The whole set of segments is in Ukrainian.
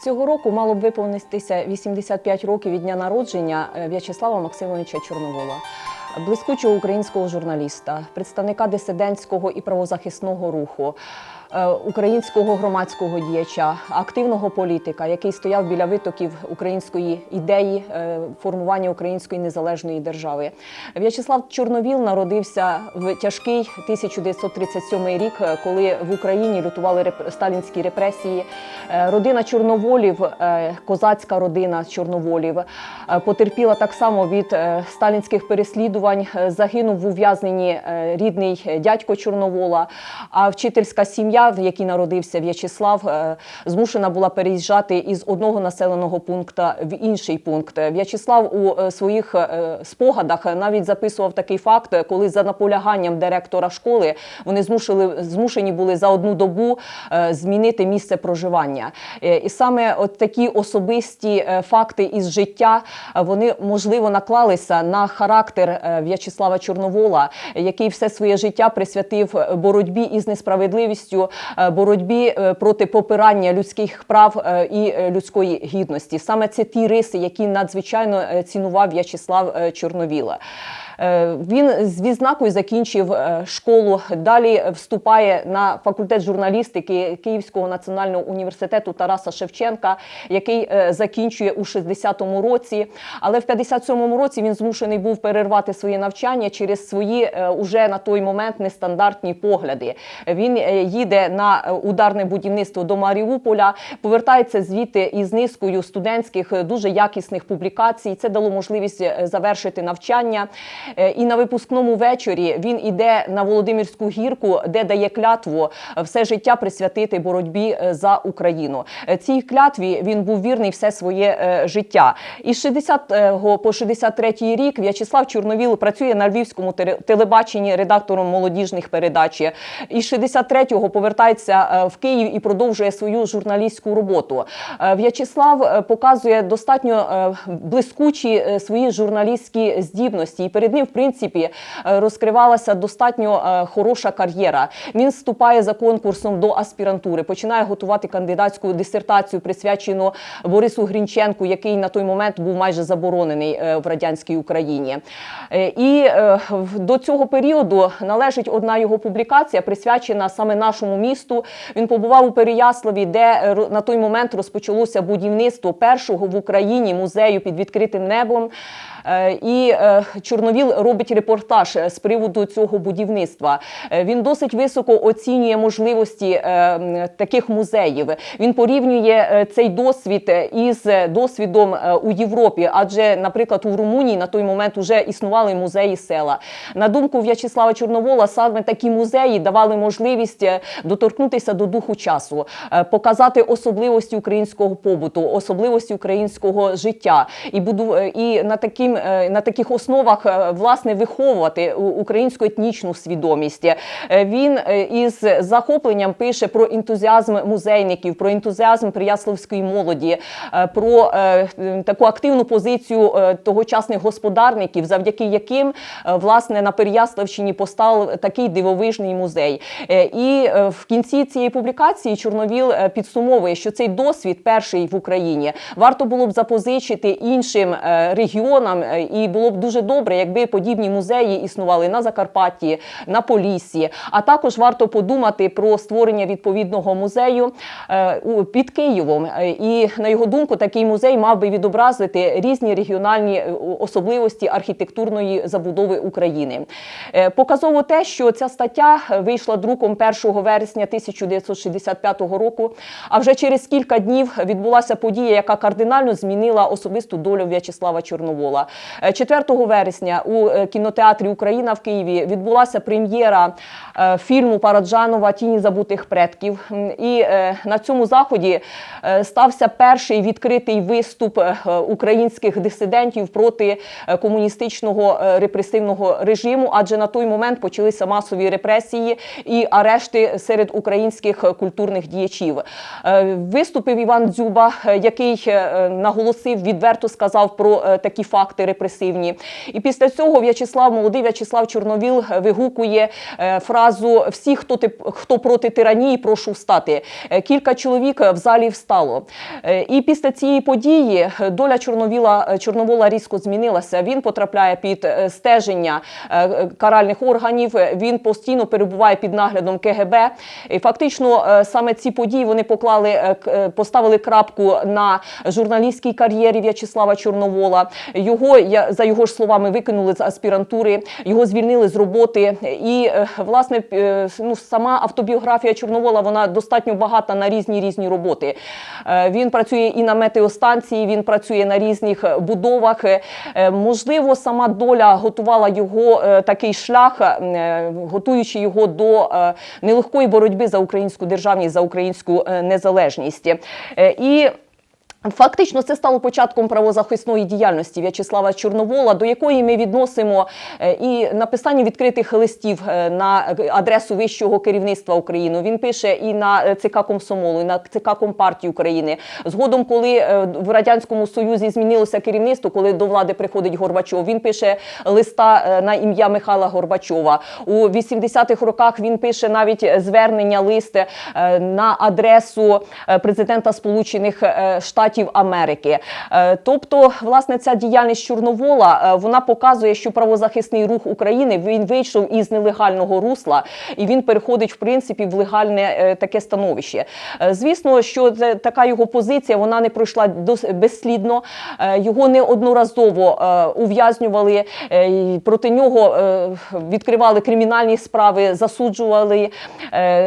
Цього року мало б виповнитися 85 років від дня народження е, В'ячеслава Максимовича Чорновола, блискучого українського журналіста, представника дисидентського і правозахисного руху, українського громадського діяча, активного політика, який стояв біля витоків української ідеї е, формування української незалежної держави. В'ячеслав Чорновіл народився в тяжкий 1937 рік, е, коли в Україні лютували сталінські репресії. Е, Родина Чорноволів, е, козацька родина Чорноволів, е, потерпіла так само від е, сталінських переслідувань. Е, Загинув в ув'язненні е, рідний е, дядько Чорновола. А вчительська сім'я, в якій народився В'ячеслав, е, змушена була переїжджати із одного населеного пункту в інший пункт. В'ячеслав у е, своїх е, спогадах навіть записував такий факт, коли за наполяганням директора школи вони змушили змушені були за одну добу змінити місце проживання. І саме от такі особисті факти із життя вони можливо наклалися на характер В'ячеслава Чорновола, який все своє життя присвятив боротьбі із несправедливістю, боротьбі е, проти попирання людських прав е, і е, людської гідності. Саме це ті риси, які надзвичайно е, цінував В'ячеслав е, Чорновіла. Е, Він з відзнакою закінчив е, школу. Далі вступає на факультет журналістики Київського національного університету Тараса Шевченка, який е, закінчує у 60-му році. Але в 57-му році він змушений був перервати своє навчання через свої уже на той момент нестандартні погляди. Він їде на ударне будівництво до Маріуполя, повертається звідти із низкою студентських дуже якісних публікацій. Це дало можливість завершити навчання. Е, І на випускному вечорі він іде на Володимирську гірку, де дає клятву все життя присвятити боротьбі е, за Україну. Е, Цій клятві він був вірний все своє життя. Із 60 по 63 рік В'ячеслав Чорновіл працює на львівському телебаченні редактором молодіжних передач. Із 63-го повертається в Київ і продовжує свою журналістську роботу. В'ячеслав показує достатньо блискучі свої журналістські здібності, і перед ним, в принципі, е, розкривалася достатньо е, хороша кар'єра. Він вступає за конкурсом до аспірантури, починає готувати кандидатську дисертацію, присвячену Борису Грінченку, який на той момент був майже заборонений е, в радянській Україні. І до цього періоду належить одна його публікація, присвячена саме нашому місту. Він побував у Переяславі, де на той момент розпочалося будівництво першого в Україні музею під відкритим небом. Е, І е, Чорновіл робить репортаж е, з приводу цього будівництва. Він досить високо оцінює можливості таких музеїв. Він порівнює цей досвід із досвідом у Європі, адже, наприклад, у Румунії на той момент вже існували музеї села. На думку В'ячеслава Чорновола, саме такі музеї давали можливість доторкнутися до духу часу, показати особливості українського побуту, особливості українського життя і буду і на таким е, на таких основах е, власне виховувати українську етнічну свідомість. Е, Він із захопленням пише про ентузіазм музейників, про ентузіазм прияславської молоді, про таку активну позицію тогочасних господарників, завдяки яким власне на Переяславщині постав такий дивовижний музей. І в кінці цієї публікації Чорновіл підсумовує, що цей досвід перший в Україні варто було б запозичити іншим регіонам, і було б дуже добре, якби подібні музеї існували на Закарпатті, на Поліссі. А також варто подумати про створення відповідного музею е, під Києвом. Е, І на його думку, такий музей мав би відобразити різні регіональні е, особливості архітектурної забудови України. Е, Показово те, що ця стаття вийшла друком 1 вересня 1965 року. А вже через кілька днів відбулася подія, яка кардинально змінила особисту долю В'ячеслава Чорновола. Е, 4 вересня у е, кінотеатрі Україна в Києві відбулася прем'єра е, фільму Параджанова Тіні забутих предків. І е, на цьому заході е, стався перший відкритий виступ е, українських дисидентів проти е, комуністичного е, репресивного режиму, адже на той момент почалися масові репресії і арешти серед українських е, культурних діячів. Е, Виступив Іван Дзюба, е, який е, наголосив, відверто сказав про е, такі факти антирепресивні. І після цього В'ячеслав, молодий В'ячеслав Чорновіл е, вигукує е, фразу Всі, хто ти хто проти тиранії, прошу встати. Е, Кілька чоловік в залі встало. І після цієї події доля Чорновіла Чорновола різко змінилася. Він потрапляє під стеження каральних органів. Він постійно перебуває під наглядом КГБ. І фактично саме ці події вони поклали поставили крапку на журналістській кар'єрі В'ячеслава Чорновола. Його я за його ж словами викинули з аспірантури, його звільнили з роботи. І е, власне е, ну сама автобіографія Чорновола вона достатньо багата на різні різні роботи. Е, Він працює і на метеостанції, він працює на різних будовах. Можливо, сама доля готувала його такий шлях, готуючи його до нелегкої боротьби за українську державність, за українську незалежність. І Фактично, це стало початком правозахисної діяльності В'ячеслава Чорновола, до якої ми відносимо е, і написання відкритих листів е, на адресу вищого керівництва України. Він пише і на е, ЦК Комсомолу, і на ЦК Компартії України. Згодом, коли в радянському союзі змінилося керівництво, коли до влади приходить Горбачов, він пише листа на ім'я Михайла Горбачова. У 80-х роках він пише навіть звернення лист е, на адресу президента Сполучених е, Штатів Америки. Е, Тобто, власне, ця діяльність Чорновола е, вона показує, що правозахисний рух України він вийшов із нелегального русла і він переходить в принципі в легальне е, таке становище. Звісно, що така його позиція вона не пройшла безслідно. Його неодноразово ув'язнювали проти нього відкривали кримінальні справи, засуджували.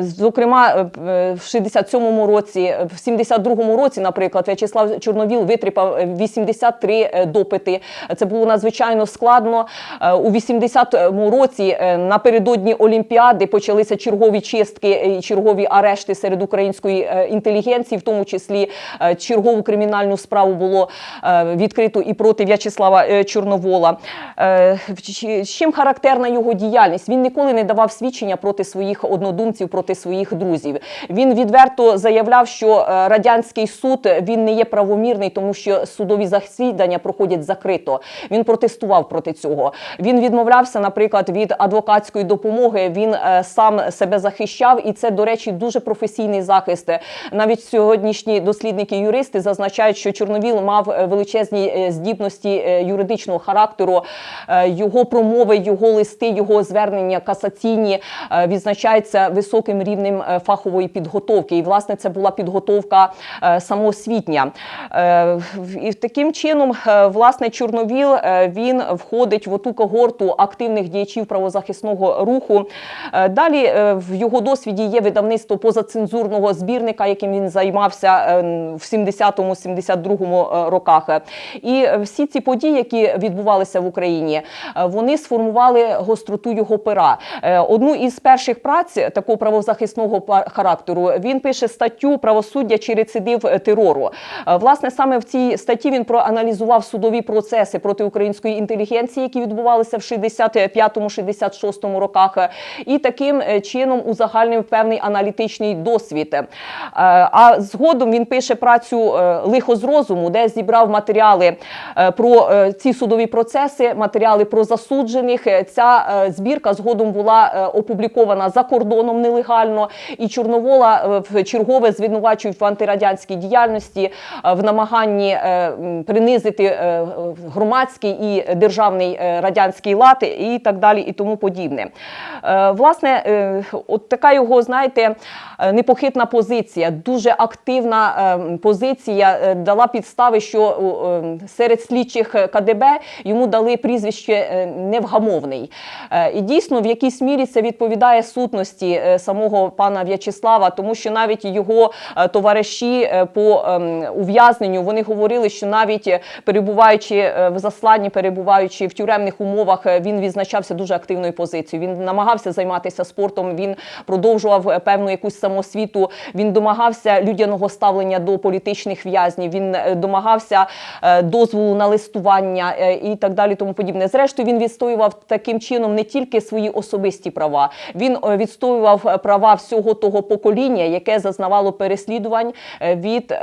Зокрема, в 67-му році, в 72-му році, наприклад, В'ячеслав Чорновіл витріпав е, 83 е, допити. Це було надзвичайно складно. Е, У 80-му році е, напередодні Олімпіади почалися чергові чистки і чергові арешти серед української е, інтелігенції, в тому числі е, чергову кримінальну справу було е, відкрито і проти В'ячеслава е, Чорновола. Е, Чим характерна його діяльність? Він ніколи не давав свідчення проти своїх однодумців, проти своїх друзів. Він відверто заявляв, що е, радянський суд він не є правомірний, тому що судові засідання проходять закрито. Він протестував проти цього. Він відмовлявся, наприклад, від адвокатської допомоги. Він е, сам себе захищав, і це, до речі, дуже професійний захист. Навіть сьогоднішні дослідники-юристи зазначають, що Чорновіл мав е, величезні е, здібності е, юридичного характеру. Його промови, його листи, його звернення касаційні відзначаються високим рівнем фахової підготовки. І власне це була підготовка самоосвітня. Е, І таким чином, е, власне, Чорновіл е, він входить в оту когорту активних діячів правозахисного руху. Е, Далі в його досвіді є видавництво позацензурного збірника, яким він займався в 70-72 е, роках. І всі ці події, які відбувалися в Україні, вони сформували гостроту його пера. Одну із перших праць такого правозахисного характеру він пише статтю правосуддя чи рецидив терору. Е, Власне, саме в цій статті він проаналізував судові процеси проти української інтелігенції, які відбувалися в 65-66 роках, е, і таким е, чином узагальнив певний аналітичний досвід. А згодом він пише працю лихо з розуму, де зібрав матеріали про ці судові процеси, матеріали про засуджених. Ця збірка згодом була опублікована за кордоном нелегально, і Чорновола в чергове звинувачують в антирадянській діяльності, в намаганні е, принизити е, громадський і державний е, радянський лад і так далі, і тому подібне. Е, Власне, е, от така його, знаєте, е, непохитна позиція, дуже активна е, позиція е, дала підстави, що е, серед слідчих КДБ йому дали прізвище е, невгамовний. Е, І дійсно в якійсь мірі це відповідає сутності е, самого пана В'ячеслава, тому що навіть його е, товариші е, по ем, ув'язненню вони говорили, що навіть е, перебуваючи е, в засланні, перебуваючи в тюремних умовах, е, він відзначався дуже активною позицією. Він намагався займатися спортом. Він продовжував певну якусь самосвіту. Він домагався людяного ставлення до політичних в'язнів. Він домагався дозволу на листування і так далі. Тому подібне. Зрештою, він відстоював таким чином не тільки свої особисті права, він відстоював права всього того покоління, яке зазнавало переслідувань від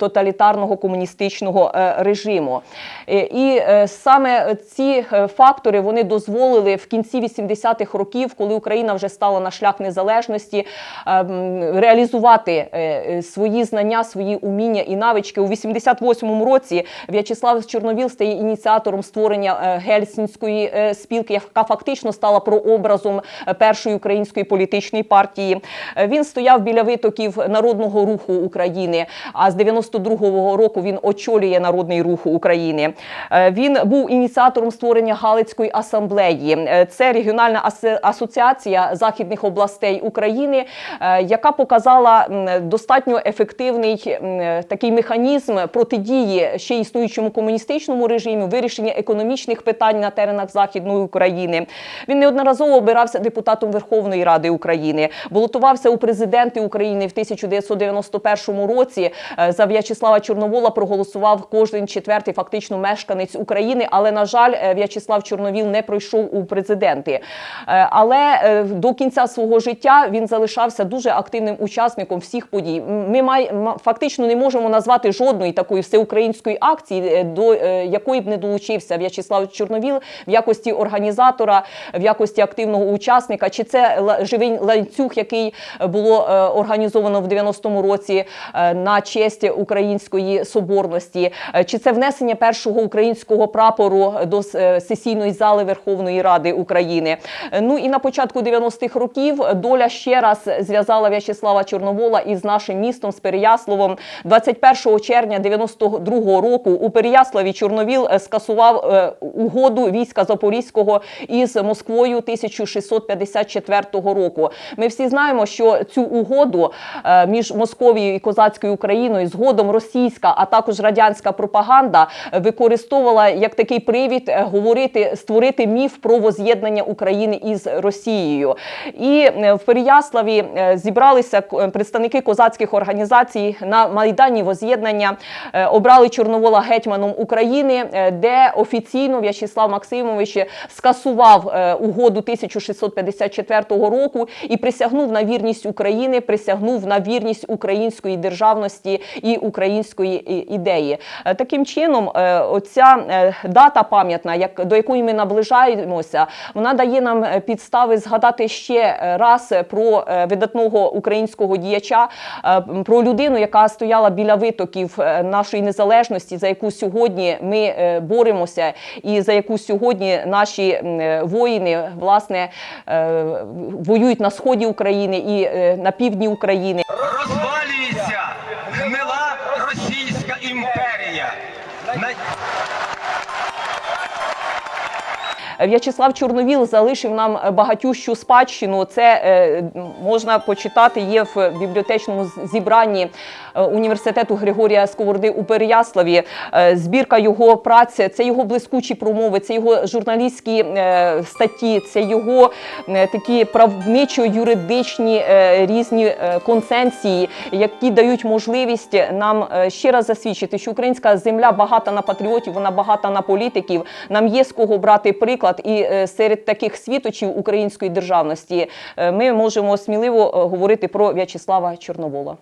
тоталітарного комуністичного е, режиму. Е, І е, саме ці фактори вони дозволили в кінці 80-х років, коли Україна вже стала на шлях незалежності, е, реалізувати свої знання, свої уміння і навички. У 88-му році В'ячеслав Чорновіл стає ініціатором створення гельсінської спілки, яка фактично стала прообразом першої української політичної партії. Він стояв біля витоків народного руху України. А з 92-го року він очолює народний рух України. Е, Він був ініціатором створення Галицької асамблеї. Е, Це регіональна асоціація західних областей України, е, яка показала достатньо ефективний такий механізм протидії ще існуючому комуністичному режиму, вирішення економічних питань на теренах Західної України. Він неодноразово обирався депутатом Верховної Ради України, балотувався у президенти України в 1991 році. Е, За В'ячеслава Чорновола проголосував кожен четвертий фактично мешканець України. Але на жаль, е, В'ячеслав Чорновіл не пройшов у президенти. Е, Але е, до кінця свого життя він залишався дуже активним учасником всіх подій. Ми май, фактично не можемо назвати жодної такої всеукраїнської акції, до якої б не долучився В'ячеслав Чорновіл в якості організатора, в якості активного учасника. Чи це живий ланцюг, який було організовано в 90-му році на честь української соборності, Е, чи це внесення першого українського прапору до е, сесійної зали Верховної Ради України. Е, Ну і на початку 90-х років доля ще раз зв'язала В'ячеслава Чорновола із нашим містом з Переяславом. 21 червня 92-го року у Переяславі Чорновіл скасував угоду війська Запорізького із Москвою 1654 року. Ми всі знаємо, що цю угоду між Московією і козацькою Україною згодом російська, а також радянська пропаганда використовувала як такий привід е, говорити, створити міф про воз'єднання України із Росією. І е, в Переяславі е, зібралися представники козацьких організацій на майдані воз'єднання, обрали Чорновола гетьманом України, де офіційно В'ячеслав Максимович скасував угоду 1654 року і присягнув на вірність України, присягнув на вірність української державності і української ідеї. Е, Таким чином, е, оця е, дата пам'ятна, як до якої ми наближаємося, вона дає нам підстави згадати ще раз про видатного українського діяча, про людину, яка стояла біля витоків нашої незалежності, за яку сьогодні ми боремося, і за яку сьогодні наші воїни власне воюють на сході України і на півдні України. Розвалюється гнила Російська імперія. На- В'ячеслав Чорновіл залишив нам багатющу спадщину. Це е, можна почитати є в бібліотечному зібранні е, університету Григорія Сковороди у Переяславі. Е, збірка його праці, це його блискучі промови, це його журналістські статті, це його такі правничо-юридичні різні конценції, які дають можливість нам ще раз засвідчити, що українська земля багата на патріотів, вона багата на політиків. Нам є з кого брати приклад, і е, серед таких світочів української державності е, ми можемо сміливо е, говорити про В'ячеслава Чорновола.